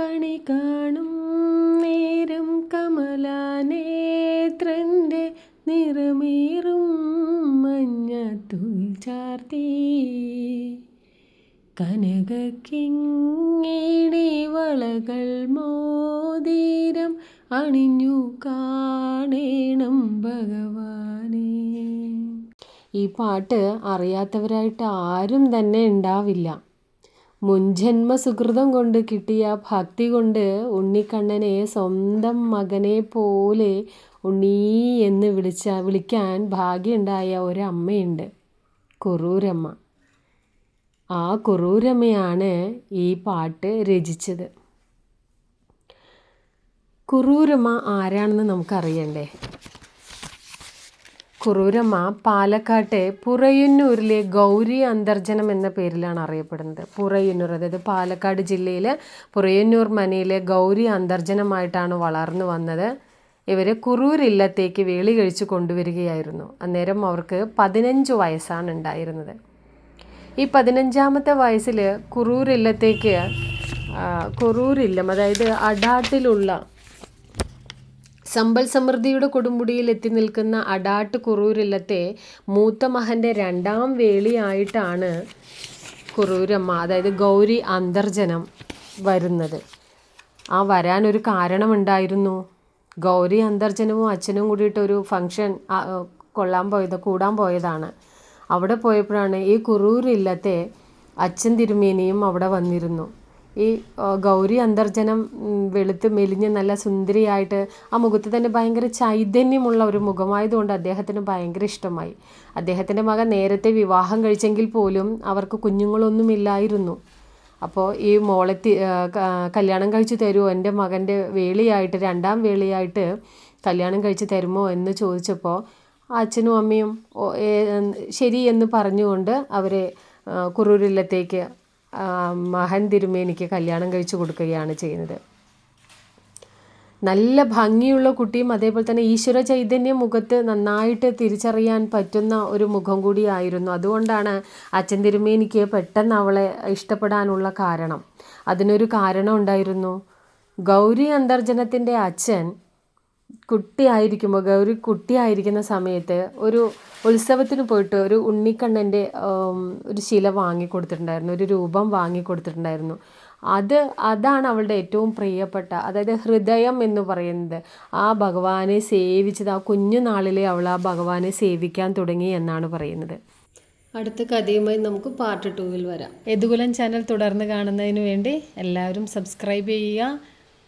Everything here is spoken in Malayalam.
കണി കാണും നേരം കമലാനേത്രന്റെ നിറമേറും മഞ്ഞത്തുയിൽ ചാർത്തി. കനകക്കിങ്ങിണി വളകൾ മോതിരം അണിഞ്ഞു കാണേണം ഭഗവാനെ. ഈ പാട്ട് അറിയാത്തവരായിട്ട് ആരും തന്നെ ഉണ്ടാവില്ല. മുൻജന്മ സുഹൃതം കൊണ്ട് കിട്ടിയ ഭക്തി കൊണ്ട് ഉണ്ണിക്കണ്ണനെ സ്വന്തം മകനെ പോലെ ഉണ്ണീ എന്ന് വിളിച്ച വിളിക്കാൻ ഭാഗ്യമുണ്ടായ ഒരമ്മയുണ്ട്. കുറൂരമ്മ. ആ കുറൂരമ്മയാണ് ഈ പാട്ട് രചിച്ചത്. കുറൂരമ്മ ആരാണെന്ന് നമുക്കറിയണ്ടേ? കുറൂരമ്മ പാലക്കാട്ടെ പുറയന്നൂരിലെ ഗൗരി അന്തർജനം എന്ന പേരിലാണ് അറിയപ്പെടുന്നത്. പുറയന്നൂർ അതായത് പാലക്കാട് ജില്ലയിലെ പുറയന്നൂർ മനയിലെ ഗൗരി അന്തർജനമായിട്ടാണ് വളർന്നു വന്നത്. ഇവരെ കുറൂർ ഇല്ലത്തേക്ക് വേളി കഴിച്ച് കൊണ്ടുവരികയായിരുന്നു. അന്നേരം അവർക്ക് പതിനഞ്ച് വയസ്സാണ് ഉണ്ടായിരുന്നത്. ഈ പതിനഞ്ചാമത്തെ വയസ്സിൽ കുറൂർ ഇല്ലത്തേക്ക് കുറൂർ ഇല്ലം അതായത് അടാട്ടിലുള്ള സമ്പൽ സമൃദ്ധിയുടെ കൊടുമുടിയിൽ എത്തി നിൽക്കുന്ന അടാട്ട് കുറൂരില്ലത്തെ മൂത്ത മഹന്റെ രണ്ടാം വേളിയായിട്ടാണ് കുറൂരമ്മ അതായത് ഗൗരി അന്തർജനം വരുന്നത്. ആ വരാനൊരു കാരണമുണ്ടായിരുന്നു. ഗൗരി അന്തർജനവും അച്ഛനും കൂടിയിട്ട് ഒരു ഫംഗ്ഷൻ കൊള്ളാൻ പോയത് കൂടാൻ പോയതാണ്. അവിടെ പോയപ്പോഴാണ് ഈ കുറൂരില്ലത്തെ അച്ഛൻ തിരുമേനിയും അവിടെ വന്നിരുന്നു. ഈ ഗൗരി അന്തർജനം വെളുത്ത് മെലിഞ്ഞ് നല്ല സുന്ദരിയായിട്ട് ആ മുഖത്ത് തന്നെ ഭയങ്കര ചൈതന്യമുള്ള ഒരു മുഖമായതുകൊണ്ട് അദ്ദേഹത്തിന് ഭയങ്കര ഇഷ്ടമായി. അദ്ദേഹത്തിന്റെ മകൻ നേരത്തെ വിവാഹം കഴിച്ചെങ്കിൽ പോലും അവർക്ക് കുഞ്ഞുങ്ങളൊന്നുമില്ലായിരുന്നു. അപ്പോൾ ഈ മോളെ കല്യാണം കഴിച്ച് തരുമോ? എന്റെ മകന്റെ വേളിയായിട്ട് രണ്ടാം വേളിയായിട്ട് കല്യാണം കഴിച്ച് തരുമോ എന്ന് ചോദിച്ചപ്പോൾ അച്ഛനും അമ്മയും ശരി എന്ന് പറഞ്ഞുകൊണ്ട് അവരെ കുറൂരില്ലത്തേക്ക് മഹൻ തിരുമേനിക്ക് കല്യാണം കഴിച്ചു കൊടുക്കുകയാണ് ചെയ്യുന്നത്. നല്ല ഭംഗിയുള്ള കുട്ടിയും അതേപോലെ തന്നെ ഈശ്വര ചൈതന്യ മുഖത്ത് നന്നായിട്ട് തിരിച്ചറിയാൻ പറ്റുന്ന ഒരു മുഖം കൂടിയായിരുന്നു അതുകൊണ്ടാണ് അച്ഛൻ തിരുമേനിക്ക് പെട്ടെന്ന് അവളെ ഇഷ്ടപ്പെടാനുള്ള കാരണം. അതിനൊരു കാരണം ഉണ്ടായിരുന്നു. ഗൗരി അന്തർജനത്തിന്റെ അച്ഛൻ കുട്ടിയായിരിക്കുമ്പോൾ ഗൗരി കുട്ടിയായിരിക്കുന്ന സമയത്ത് ഒരു ഉത്സവത്തിന് പോയിട്ട് ഒരു ഉണ്ണിക്കണ്ണന്റെ ഒരു ശില വാങ്ങിക്കൊടുത്തിട്ടുണ്ടായിരുന്നു ഒരു രൂപം വാങ്ങിക്കൊടുത്തിട്ടുണ്ടായിരുന്നു. അത് അതാണ് അവളുടെ ഏറ്റവും പ്രിയപ്പെട്ട അതായത് ഹൃദയം എന്ന് പറയുന്നത്. ആ ഭഗവാനെ സേവിച്ചത് ആ കുഞ്ഞു നാളിലെ അവൾ ആ ഭഗവാനെ സേവിക്കാൻ തുടങ്ങി എന്നാണ് പറയുന്നത്. അടുത്ത കഥയുമായി നമുക്ക് പാർട്ട് ടൂവിൽ വരാം. യദുകുലൻ ചാനൽ തുടർന്ന് കാണുന്നതിന് വേണ്ടി എല്ലാവരും സബ്സ്ക്രൈബ് ചെയ്യുക.